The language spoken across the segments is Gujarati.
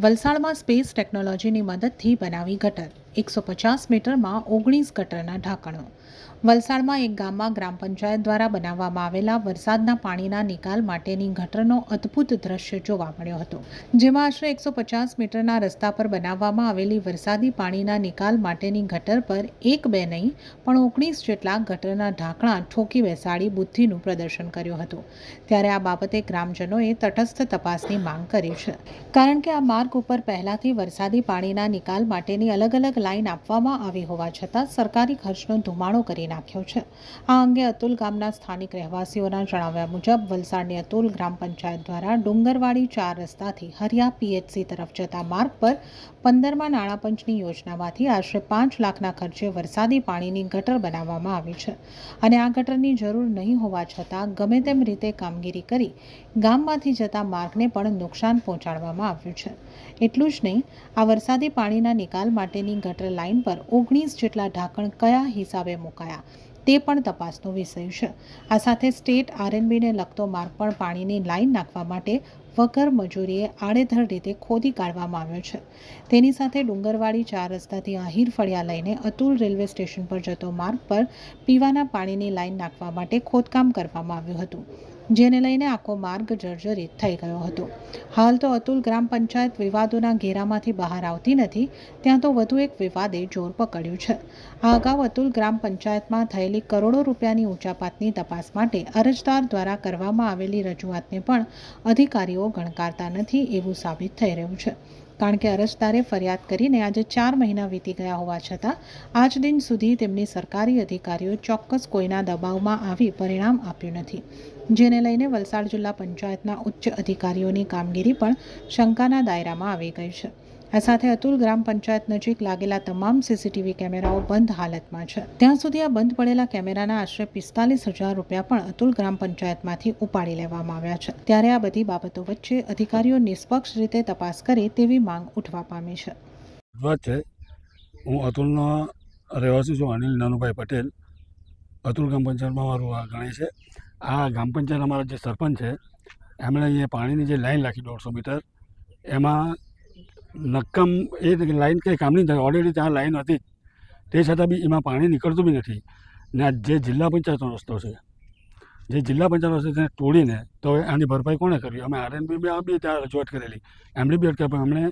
વલસાડમાં સ્પેસ ટેકનોલોજીની મદદથી બનાવી ગટર. એકસો પચાસ મીટરમાં ઓગણીસ ગટરના ઢાંકણો. વલસાડમાં એક ગામમાં ગ્રામ પંચાયત દ્વારા બનાવવામાં આવેલા વરસાદના પાણીના નિકાલ માટેની ગટરનો અદ્ભુત દ્રશ્ય જોવા મળ્યો હતો, જેમાં આશરે એકસો પચાસ મીટરના રસ્તા પર બનાવવામાં આવેલી વરસાદી પાણીના નિકાલ માટેની ગટર પર એક બે નહીં, પણ ઓગણીસ જેટલા ગટરના ઢાંકણા ઠોકી બેસાડી બુદ્ધિનું પ્રદર્શન કર્યું હતું. ત્યારે આ બાબતે ગ્રામજનોએ તટસ્થ તપાસની માંગ કરી છે. કારણ કે આ માર્ગ ઉપર પહેલાથી વરસાદી પાણીના નિકાલ માટેની અલગ અલગ લાઈન આપવામાં આવી હોવા છતાં સરકારી ખર્ચનો ધુમાડો કરી નાખ્યો છે. આ અંગે અતુલ ગામના સ્થાનિક રહેવાસીઓના જણાવ્યા મુજબ, વલસાડની અતુલ ગ્રામ પંચાયત દ્વારા ડુંગરવાડી ચાર રસ્તાથી હરિયા પીએચસી તરફ જતા માર્ગ પર પંદરમાં નાણાં પંચની યોજનામાંથી આશરે પાંચ લાખના ખર્ચે વરસાદી પાણીની ગટર બનાવવામાં આવી છે. અને આ ગટરની જરૂર નહીં હોવા છતાં ગમે તેમ રીતે કામગીરી કરી ગામમાંથી જતા માર્ગને પણ નુકસાન પહોંચાડવામાં આવ્યું છે. એટલું જ નહીં, આ વરસાદી પાણીના નિકાલ માટેની ગટર લાઇન પર ઓગણીસ જેટલા ઢાંકણ કયા હિસાબે મુકાયા તે પણ તપાસનો વિષય છે. આ સાથે સ્ટેટ આરએનબીને લગતો માર્ગ પણ પાણીની લાઇન નાખવા માટે વગર મજૂરીએ આડેધડ રીતે ખોદી કાઢવામાં આવ્યો છે. તેની સાથે ડુંગરવાડી ચાર રસ્તાથી આહિર ફળિયા લઈને અતુલ રેલવે સ્ટેશન પર જતો માર્ગ પર પીવાના પાણીની લાઇન નાખવા માટે ખોદકામ કરવામાં આવ્યું હતું. જેને લઈને આખો માર્ગ જર્જરિત થઈ ગયો હતો. હાલ તો અતુલ ગ્રામ પંચાયત વિવાદોના ઘેરામાંથી બહાર આવતી નથી, ત્યાં તો વધુ એક વિવાદે જોર પકડ્યું છે. આ અગાઉ અતુલ ગ્રામ પંચાયતમાં થયેલી કરોડો રૂપિયાની ઊંચાપાતની તપાસ માટે અરજદાર દ્વારા કરવામાં આવેલી રજૂઆતને પણ અધિકારીઓ ગણકારતા નથી એવું સાબિત થઈ રહ્યું છે. કારણ કે અરજદારે ફરિયાદ કરીને આજે ચાર મહિના વીતી ગયા હોવા છતાં, આજ દિન સુધી તેમની સરકારી અધિકારીઓ ચોક્કસ કોઈના દબાવમાં આવી પરિણામ આપ્યું નથી. જેને લઈને વલસાડ જિલ્લા પંચાયતના ઉચ્ચ અધિકારીઓની કામગીરી પણ શંકાના દાયરામાં આવી ગઈ છે. આ સાથે અતુલ ગ્રામ પંચાયત નજીક લાગેલા તમામ સીસીટીવી કેમેરાઓ બંધ હાલતમાં છે. ત્યાં સુધી આ બંધ પડેલા કેમેરાના આશરે પિસ્તાલીસ હજાર રૂપિયા પણ અતુલ ગ્રામ પંચાયતમાંથી ઉપાડી લેવામાં આવ્યા છે. ત્યારે આ બધી બાબતો વચ્ચે અધિકારીઓ નિષ્પક્ષ રીતે તપાસ કરે તેવી માંગ ઉઠવા પામી છે. વાત હું અતુલનો રહેવાસી છું, અનિલ નાનુભાઈ પટેલ. અતુલ ગ્રામ પંચાયતમાં મારું આ ગણાય છે. આ ગ્રામ પંચાયત અમારા જે સરપંચ છે, એમણે અહીંયા પાણીની જે લાઈન રાખી દોઢસો મીટર, એમાં નક્કમ એ લાઈન કંઈ કામ નહીં થાય ઓલરેડી ત્યાં લાઈન હતી. તે છતાં બી એમાં પાણી નીકળતું બી નથી. ને આ જે જિલ્લા પંચાયતનો રસ્તો છે, જે જિલ્લા પંચાયત રસ્તો તેને તોડીને તો આની ભરપાઈ કોણે કરી? અમે આરએનબી બી આ બી ત્યાં રજૂઆત કરેલી. એમણે બી અટકાવ અમને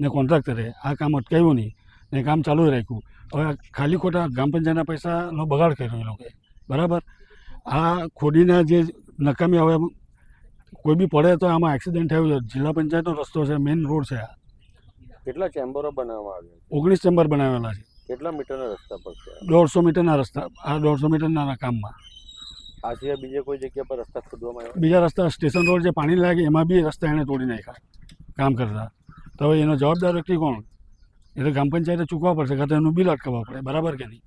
ને કોન્ટ્રાક્ટરે આ કામ અટકાવ્યું નહીં. ને કામ ચાલુ રાખ્યું. હવે ખાલી ખોટા ગ્રામ પંચાયતના પૈસાનો બગાડ કર્યો એ લોકોએ. બરાબર? આ ખોડીના જે નકામી હવે કોઈ બી પડે તો આમાં એક્સિડન્ટ થયું. છે જિલ્લા પંચાયતનો રસ્તો છે મેઇન રોડ છે આ. કેટલા ચેમ્બરો બનાવવામાં આવ્યા ઓગણીસ ચેમ્બર બનાવેલા છે. છે કેટલા મીટરના રસ્તા પર છે? દોઢસો મીટરના રસ્તા આ દોઢસો મીટરના કામમાં. આ સિવાય બીજે કોઈ જગ્યા પર રસ્તા ખોદવામાં આવ્યા? બીજા રસ્તા સ્ટેશન રોડ જે પાણી લાગે એમાં બી રસ્તા એણે તોડી નાખ્યા કામ કરતા. તો હવે એનો જવાબદાર વ્યક્તિ કોણ? એટલે ગ્રામ પંચાયતે ચૂકવવા પડશે કાં તો એનું બિલ અટકાવવા પડે બરાબર કે નહીં?